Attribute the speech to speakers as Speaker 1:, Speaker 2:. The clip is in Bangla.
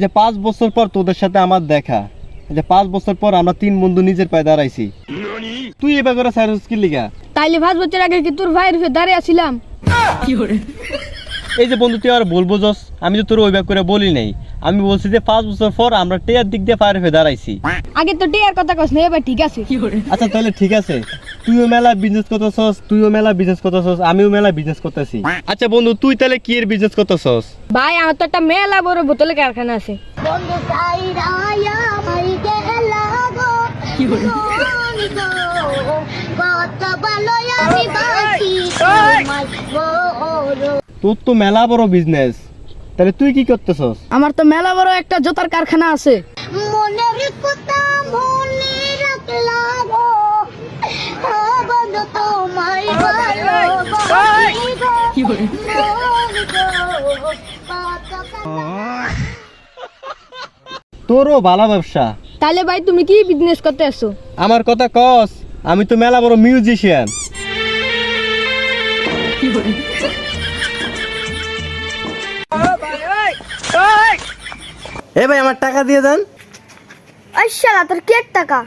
Speaker 1: যে পাঁচ বছর পর তোদের সাথে আমার দেখা। যে পাঁচ বছর পর আমরা তিন বন্ধু নিজের পায়ে দাঁড়াইছি। তুই এবার করে সাইরস কি লিগা?
Speaker 2: তাইলে পাঁচ বছর আগে কি তোর ভাইয়ের ফের দাঁড়িয়ে আছিলাম?
Speaker 1: এই যে বন্ধু তুই আর বলব জস আমি তো তোর ওইভাবে করে বলি নাই। আমি বলছি যে পাঁচ বছর পর আমরা টেয়ার দিক দিয়ে ফায়ার হয়ে দাঁড়াইছি।
Speaker 2: আগে তো টিয়ার কথা কস না এবার ঠিক আছে।
Speaker 1: আচ্ছা তাহলে ঠিক আছে। তুইও মেলা বিজনেস করতেছস তুইও মেলা বিজনেস করতেছস আমিও মেলা বিজনেস করতেছি। আচ্ছা বন্ধু তুই তাহলে কি এর বিজনেস করতেছস?
Speaker 2: ভাই আমার তো একটা মেলা বড় বোতলের কারখানা আছে।
Speaker 3: বন্ধু গেলা গো। কত ভালো আমি বাসি
Speaker 1: তোর তো মেলা বড় বিজনেস তাহলে তুই কি করতেছস?
Speaker 2: আমার তো মেলা বড় একটা জোতার কারখানা আছে।
Speaker 1: তোরও ভালো ব্যবসা।
Speaker 2: তাহলে ভাই তুমি কি বিজনেস করতে আসছো?
Speaker 1: আমার কথা কস আমি তো মেলা বড় মিউজিশিয়ান
Speaker 4: এ ভাই আমার টাকা দিয়ে দেন।
Speaker 3: আচ্ছা তোর কেক টাকা?